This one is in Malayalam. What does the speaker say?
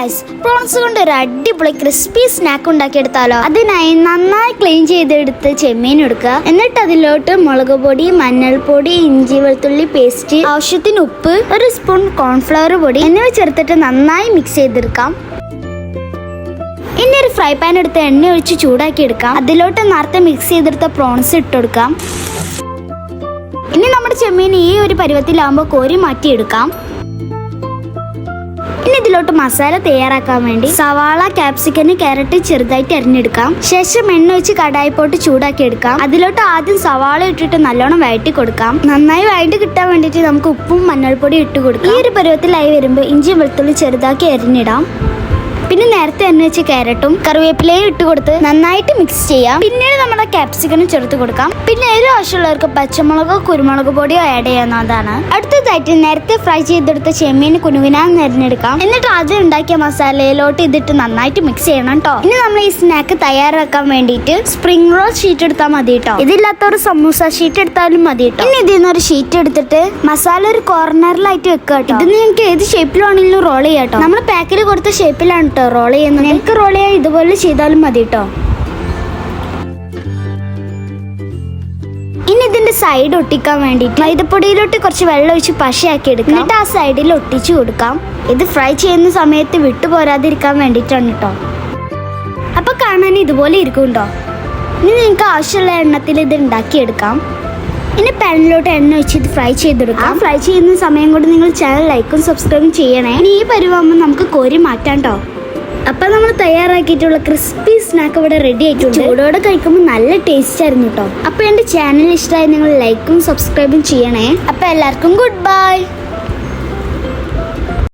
ഗൈസ് പ്രോൺസ് കൊണ്ട് ഒരു അടിപൊളി ക്രിസ്പി സ്നാക്ക് ഉണ്ടാക്കിയെടുത്താലോ? അതിനായി നന്നായി ക്ലീൻ ചെയ്തെടുത്ത് ചെമ്മീൻ എടുക്കുക. എന്നിട്ട് അതിലോട്ട് മുളക് പൊടി മഞ്ഞൾപ്പൊടി ഇഞ്ചി വെളുത്തുള്ളി പേസ്റ്റ് ആവശ്യത്തിന് ഉപ്പ് ഒരു സ്പൂൺ കോൺഫ്ലവർ പൊടി എന്നിവ ചേർത്തിട്ട് നന്നായി മിക്സ് ചെയ്തെടുക്കാം. ഇനി ഒരു ഫ്രൈ പാൻ എടുത്ത് എണ്ണ ഒഴിച്ച് ചൂടാക്കി എടുക്കാം അതിലോട്ട് നേരത്തെ മിക്സ് ചെയ്തെടുത്ത പ്രോൺസ് ഇട്ടെടുക്കാം ഇനി നമ്മുടെ ചെമ്മീൻ ഈ ഒരു പരുവത്തിലാവുമ്പോൾ കോരി മാറ്റിയെടുക്കാം. ഇനി ഇതിലോട്ട് മസാല തയ്യാറാക്കാൻ വേണ്ടി സവാള ക്യാപ്സിക്കന് കാരറ്റ് ചെറുതായിട്ട് അരിഞ്ഞെടുക്കാം. ശേഷം എണ്ണ വെച്ച് കടായിപ്പോട്ട് ചൂടാക്കി എടുക്കാം. അതിലോട്ട് ആദ്യം സവാള ഇട്ടിട്ട് നല്ലോണം വഴറ്റി കൊടുക്കാം. നന്നായി വഴറ്റി കിട്ടാൻ വേണ്ടിയിട്ട് നമുക്ക് ഉപ്പും മഞ്ഞൾപ്പൊടി ഇട്ട് കൊടുക്കാം. ഈ ഒരു പരുവത്തിലായി വരുമ്പോൾ ഇഞ്ചി വെളുത്തുള്ളി ചെറുതാക്കി അരിഞ്ഞിടാം. പിന്നെ നേരത്തെ തന്നെ വെച്ച ക്യാരറ്റും കറിവേപ്പിലയും ഇട്ട് കൊടുത്ത് നന്നായിട്ട് മിക്സ് ചെയ്യാം. പിന്നീട് നമ്മുടെ ക്യാപ്സിക്കനും ചേർത്ത് കൊടുക്കാം. പിന്നെ ഒരു ആവശ്യമുള്ളവർക്ക് പച്ചമുളകോ കുരുമുളക് പൊടിയോ ആഡ് ചെയ്യാവുന്നതാണ്. അടുത്തതായിട്ട് നേരത്തെ ഫ്രൈ ചെയ്തെടുത്ത ചെമ്മീൻ കുനുകുനാൻ നിരഞ്ഞെടുക്കാം എന്നിട്ട് ആദ്യം ഉണ്ടാക്കിയ മസാലയിലോട്ട് ഇതിട്ട് നന്നായിട്ട് മിക്സ് ചെയ്യണം കേട്ടോ ഇനി നമ്മൾ ഈ സ്നാക്ക് തയ്യാറാക്കാൻ വേണ്ടിയിട്ട് സ്പ്രിംഗ് റോൾ ഷീറ്റ് എടുത്താൽ മതി കേട്ടോ ഇതില്ലാത്ത ഒരു സമൂസ ഷീറ്റ് എടുത്താലും മതി കേട്ടോ ഇനി ഇതിൽ നിന്ന് ഒരു ഷീറ്റ് എടുത്തിട്ട് മസാല ഒരു കോർണറിലായിട്ട് വെക്കുക കേട്ടോ ഇത് നിങ്ങൾക്ക് ഏത് ഷേപ്പിലാണെങ്കിലും റോൾ ചെയ്യാം കേട്ടോ നമ്മൾ പാക്കിൽ കൊടുത്ത ഷേപ്പിലാണ് കേട്ടോ റോൾ ചെയ്യുന്നത്. നിങ്ങൾക്ക് റോൾ ചെയ്യാൻ ഇതുപോലെ ചെയ്താലും മതി കേട്ടോ ഇനി ഇതിന്റെ സൈഡ് ഒട്ടിക്കാൻ വേണ്ടിയിട്ട് മൈദപ്പൊടിയിലോട്ട് കുറച്ച് വെള്ളം ഒഴിച്ച് പശയാക്കി എടുക്കാം. എന്നിട്ട് ആ സൈഡിൽ ഒട്ടിച്ചു കൊടുക്കാം. ഇത് ഫ്രൈ ചെയ്യുന്ന സമയത്ത് വിട്ടുപോരാതിരിക്കാൻ വേണ്ടിട്ടാണ് കേട്ടോ. അപ്പൊ കാണാൻ ഇതുപോലെ ഇരിക്കും കേട്ടോ ഇനി നിങ്ങൾക്ക് ആവശ്യമുള്ള എണ്ണത്തിൽ ഇത് ഉണ്ടാക്കിയെടുക്കാം ഇനി പാനിലോട്ട് എണ്ണ വെച്ച് ഇത് ഫ്രൈ ചെയ്തെടുക്കാം. ഫ്രൈ ചെയ്യുന്ന സമയം കൊണ്ട് നിങ്ങൾ ചാനൽ ലൈക്കും സബ്സ്ക്രൈബും ചെയ്യണേ. ഇനി ഈ പരുവാകുമ്പോൾ നമുക്ക് കോരി മാറ്റാം കേട്ടോ. അപ്പൊ നമ്മൾ തയ്യാറാക്കിയിട്ടുള്ള ക്രിസ്പി സ്നാക്ക് ഇവിടെ റെഡി ആയിട്ടുണ്ട്. ചൂടോടെ കഴിക്കുമ്പോൾ നല്ല ടേസ്റ്റ് ആയിരുന്നു കേട്ടോ അപ്പൊ എന്റെ ചാനൽ ഇഷ്ടമായി നിങ്ങൾ ലൈക്കും സബ്സ്ക്രൈബും ചെയ്യണേ. അപ്പൊ എല്ലാവർക്കും ഗുഡ് ബൈ